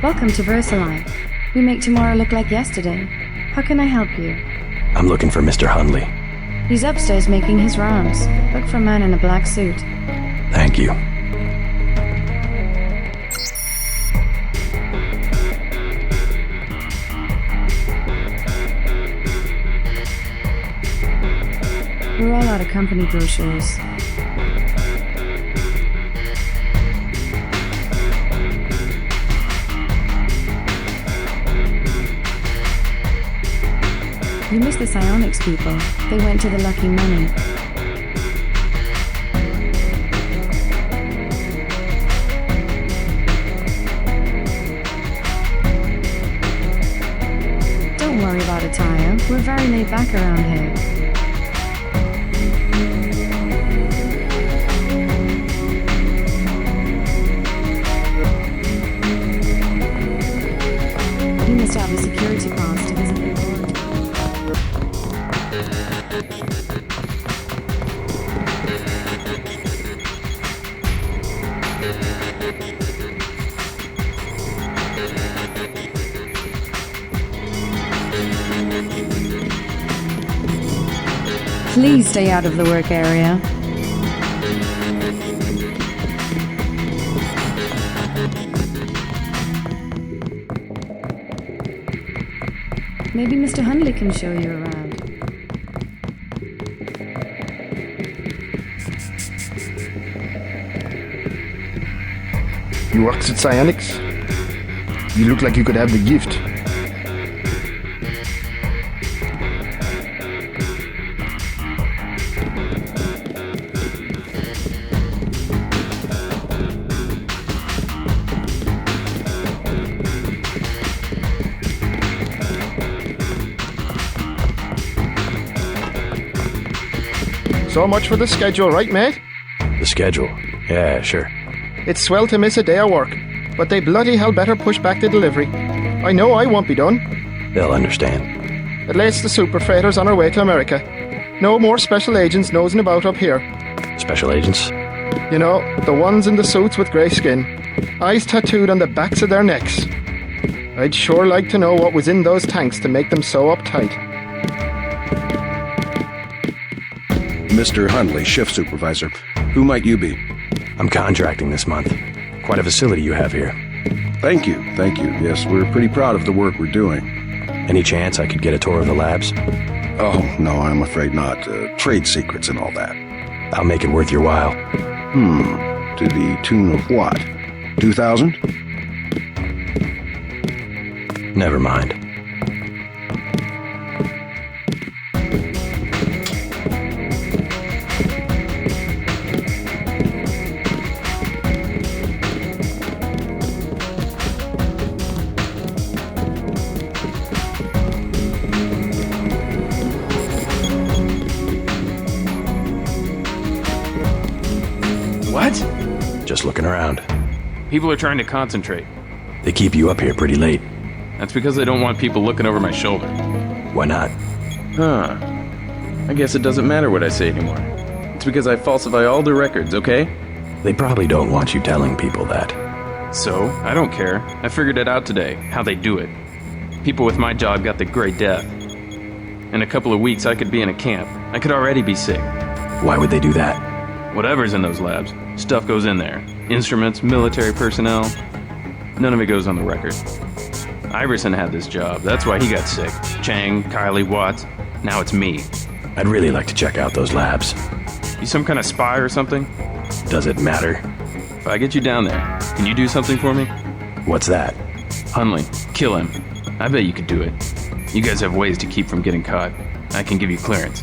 Welcome to Versaline. We make tomorrow look like yesterday. How can I help you? I'm looking for Mr. Hundley. He's upstairs making his rounds. Look for a man in a black suit. Thank you. Of company brochures. You missed the psionics people. They went to the Lucky Money. Don't worry about attire, We're very laid back around here. Please stay out of the work area. Maybe Mr. Hundley can show you around. You works at Psionics? You look like you could have the gift. So much for the schedule, right, mate? The schedule. Yeah, sure. It's swell to miss a day of work, but they bloody hell better push back the delivery. I know I won't be done. They'll understand. At least the super freighter's on our way to America. No more special agents nosing about up here. Special agents? You know, the ones in the suits with grey skin, eyes tattooed on the backs of their necks. I'd sure like to know what was in those tanks to make them so uptight. Mr. Hundley, shift supervisor. Who might you be? I'm contracting this month. Quite a facility you have here. Thank you, thank you. Yes, we're pretty proud of the work we're doing. Any chance I could get a tour of the labs? Oh, no, I'm afraid not. Uh, trade secrets and all that. I'll make it worth your while. Hmm, to the tune of what? 2,000? Never mind. Just looking around. People are trying to concentrate. They keep you up here pretty late. That's because they don't want people looking over my shoulder. Why not? Huh. I guess it doesn't matter what I say anymore. It's because I falsify all the records, okay? They probably don't want you telling people that. So, I don't care. I figured it out today, how they do it. People with my job got the Great Death. In a couple of weeks, I could be in a camp. I could already be sick. Why would they do that? Whatever's in those labs, stuff goes in there. Instruments, military personnel. None of it goes on the record. Iverson had this job. That's why he got sick. Chang, Kylie, Watts. Now it's me. I'd really like to check out those labs. You some kind of spy or something? Does it matter? If I get you down there, can you do something for me? What's that? Hunley, kill him. I bet you could do it. You guys have ways to keep from getting caught. I can give you clearance.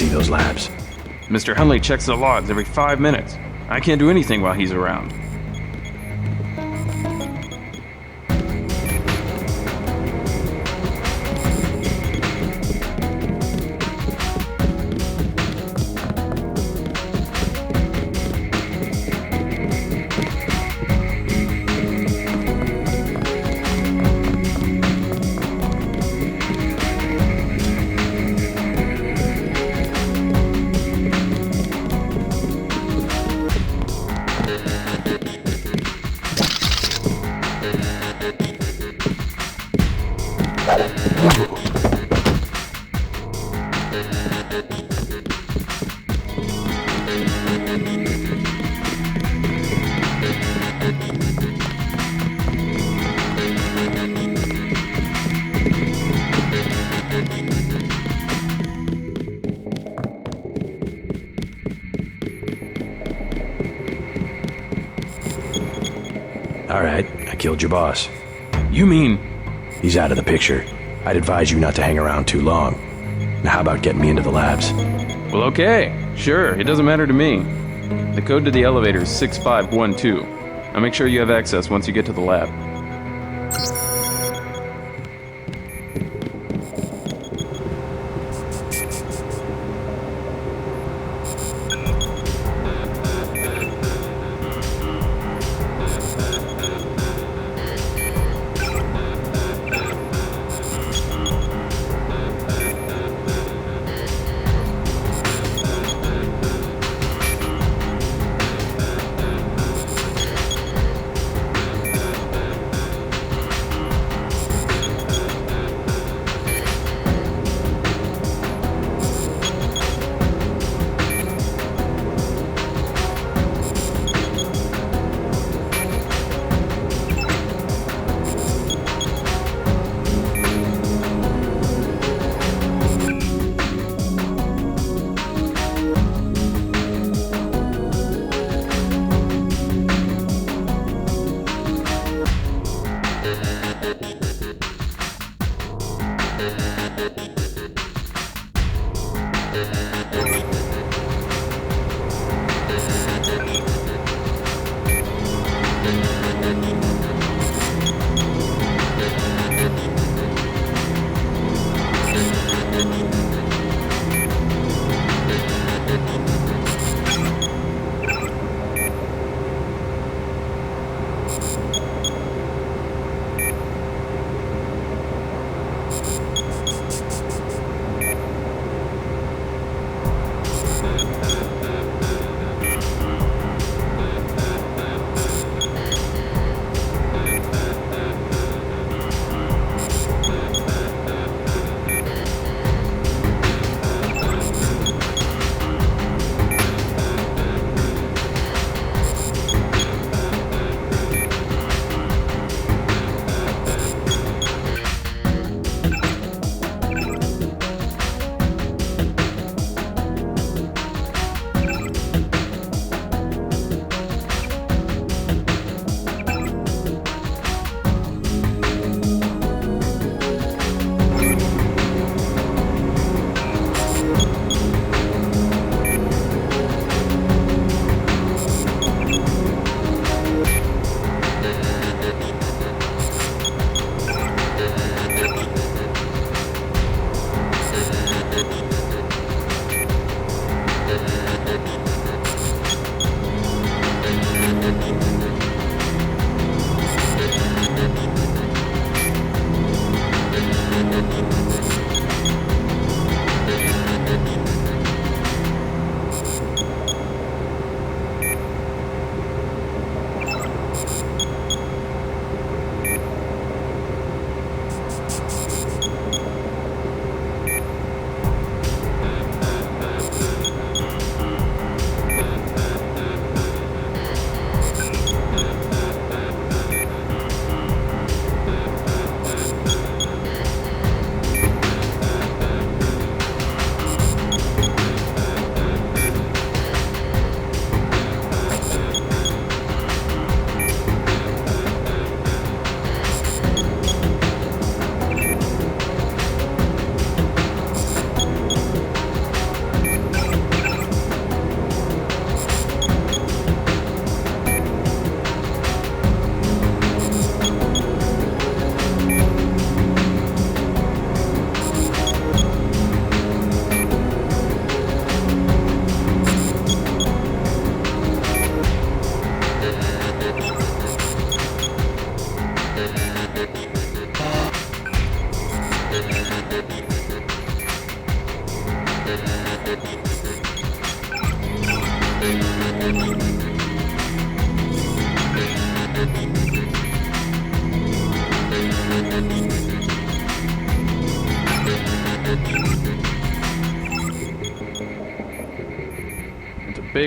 see those labs. Mr. Hunley checks the logs every five minutes. I can't do anything while he's around. Your boss. You mean He's out of the picture. I'd advise you not to hang around too long. Now, how about getting me into the labs? Well, okay. Sure, it doesn't matter to me. The code to the elevator is 6512. I'll make sure you have access once you get to the lab.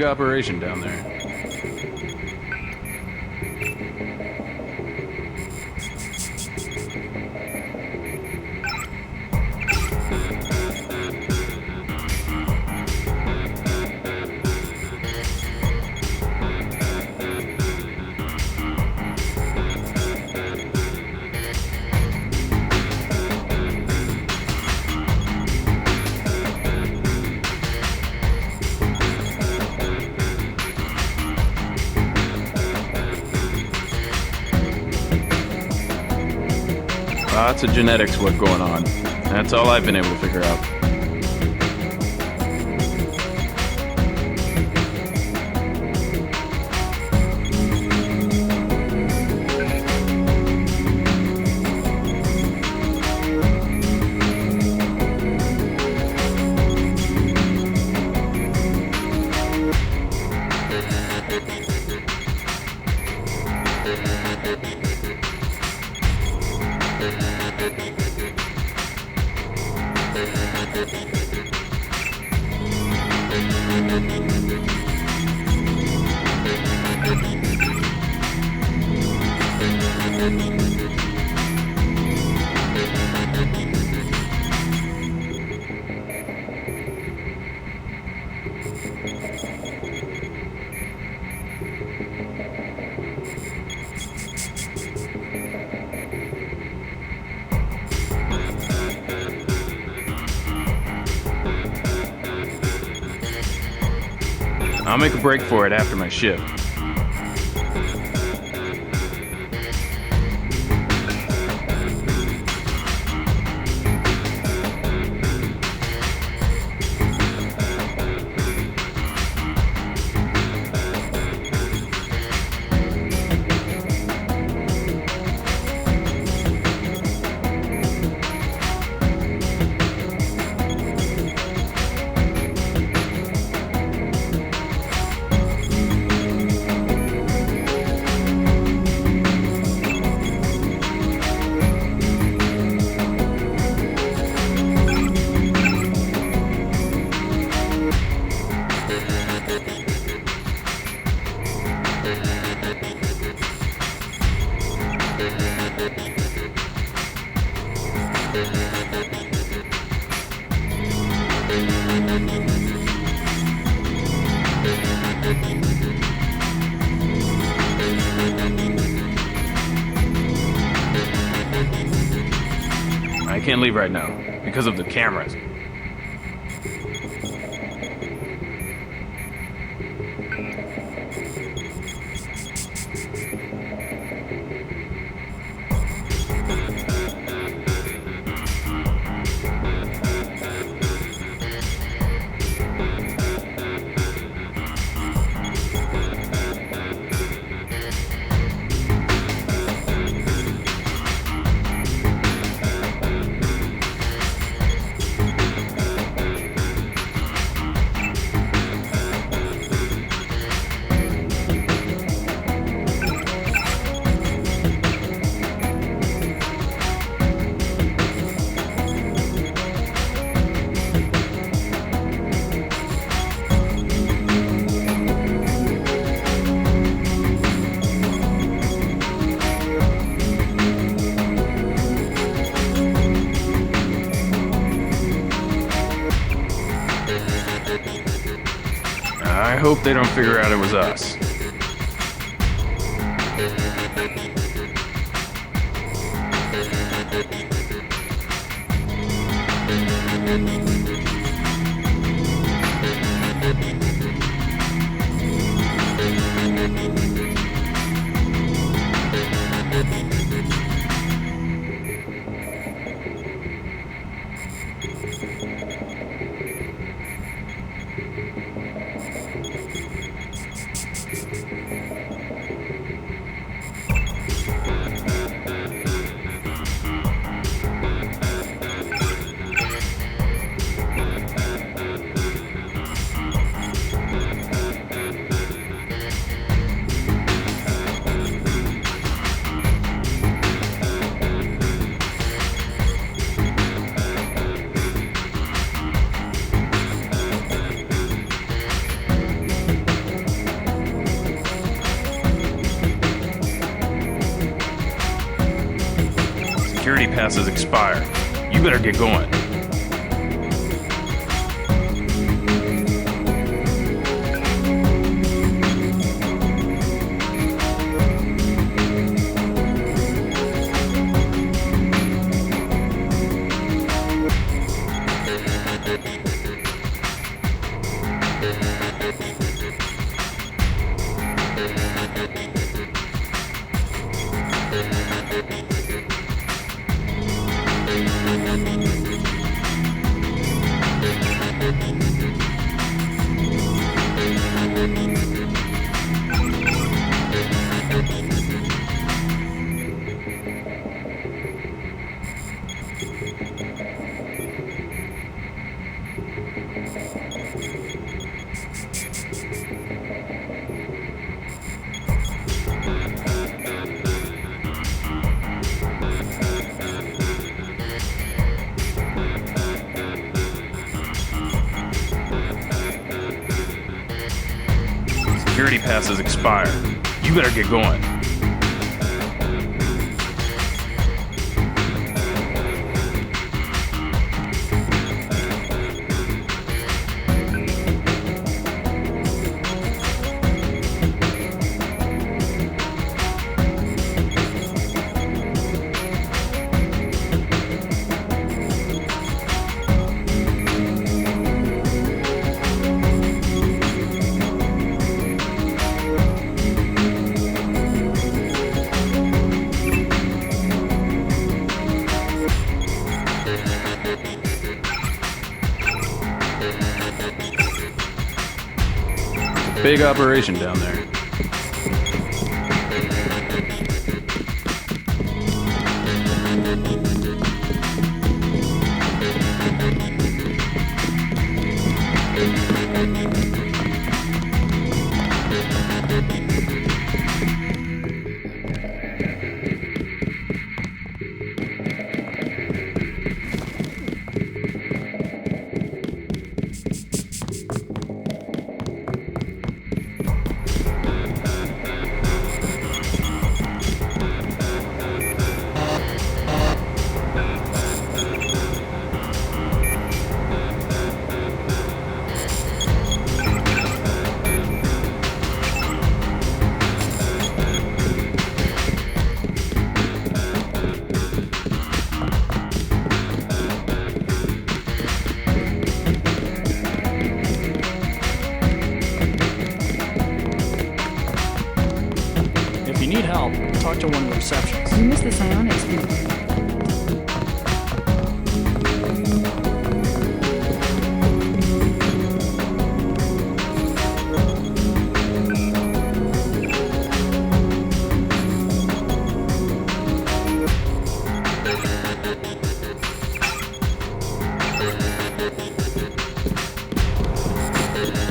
Big operation down there. Lots of genetics work going on. That's all I've been able to figure out. I'll make a break for it after my shift. Because of the cameras. Hope they don't figure out it was us. Security passes expire. You better get going. You better get going. Big operation down there. Thank you.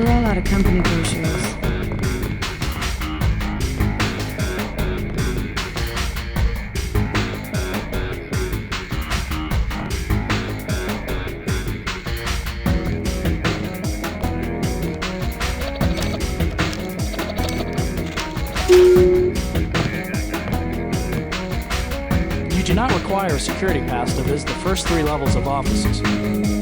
We're all out of company brochures. You do not require a security pass to visit the first three levels of offices.